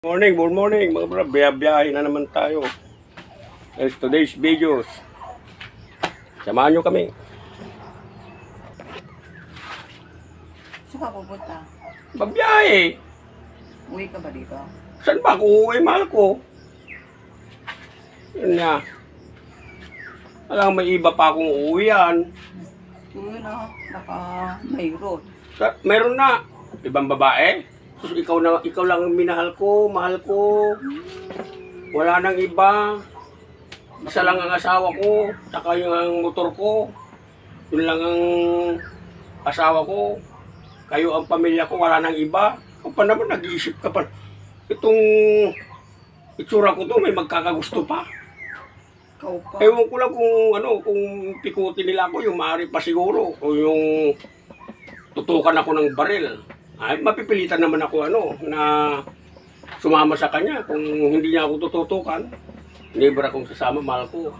Morning, good morning mga bro. Biyabiyahe na naman tayo. There's today's videos. Samahan nyo kami. Saan ka pupunta? Babiyahe. Uwi ka ba dito? Saan ba ako uuwi, mahal ko? Yun nga. Alam, may iba pa akong uuwian. Uwi na. Baka mayroon. Sa, meron na. Ibang babae. Sus, ikaw, na, ikaw lang ang minahal ko, mahal ko. Wala nang iba. Isa lang ang asawa ko, saka yung ang motor ko. Yun lang ang asawa ko. Kayo ang pamilya ko, wala nang iba. Ikaw pa naman, nag-iisip ka pa. Itong itsura ko to, may magkakagusto pa. Ikaw pa. Ewan ko lang kung ano, kung pikutin nila ako, yung maaari pa siguro. O yung tutukan ako ng baril. Ay, mapipilitan naman ako ano, na sumama sa kanya. Kung hindi niya ako tututukan, never akong sasama, mahal ko.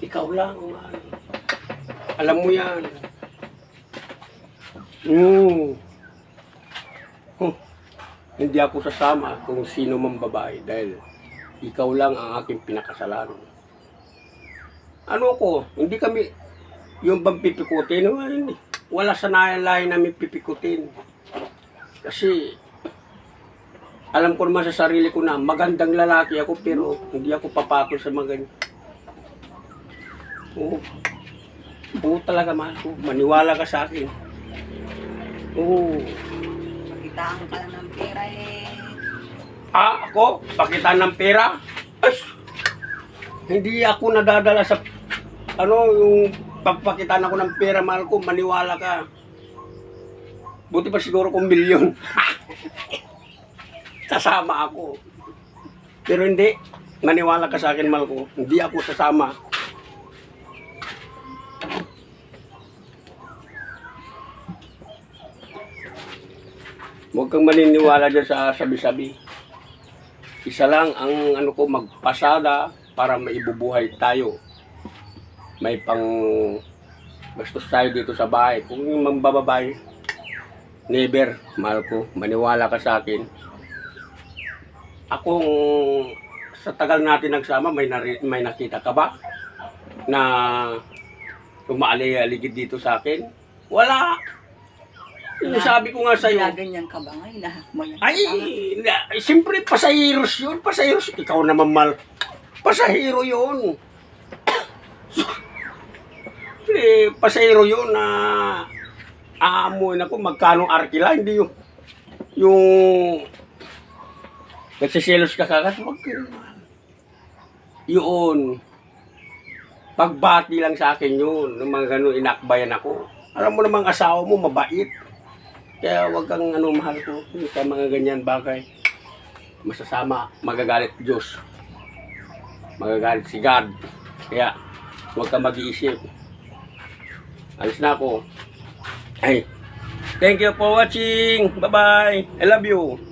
Ikaw lang, mahal. Alam mo yan. Mm. Huh. Hindi ako sasama kung sino mang babae dahil ikaw lang ang aking pinakasalan. Ano ko, hindi kami yung bang pipikutin, wala, hindi. wala sa lain namin pipikutin. Kasi alam ko naman sa sarili ko na magandang lalaki ako pero hindi ako papatol sa mga ganyan. Oo. Oo talaga mahal ko. Maniwala ka sa akin. Oo. Pakitaan ka lang ng pera eh. Ah, ako? Pakitaan ng pera? Ay, hindi ako nadadala sa ano yung pagpakitaan ako ng pera mahal ko, maniwala ka. Buti pa siguro kung milyon. sasama ako. Pero hindi, maniwala ka sa akin mahal ko, hindi ako sasama. Huwag kang maniniwala dyan sa sabi-sabi. Isa lang ang ano ko magpasada para maibubuhay tayo. May pang bastos tayo dito sa bahay. Kung yung mambababay, never, mahal ko, maniwala ka sa akin. Akong sa tagal natin nagsama, may, nari, may nakita ka ba? Na umaalay-aligid dito sa akin? Wala. Yung sabi ko nga sa'yo, Ginaganyan ka ba mo yan. ay, na, siyempre, pasahiros yun. Pasahiros. Ikaw naman mal. Pasahiro yun. eh, pasahiro yun na aamuin ako magkano arkila. Hindi yung yung nagsiselos ka kagat. Wag. Yun. Pagbati lang sa akin yun. Nung mga ganun, inakbayan ako. Alam mo namang asawa mo, mabait. Kaya wag kang ano mahal ko sa mga ganyan bagay. Masasama, magagalit Diyos. Magagalit si God. Kaya huwag kang mag-iisip. Alis na ako. Ay, thank you for watching. Bye-bye. I love you.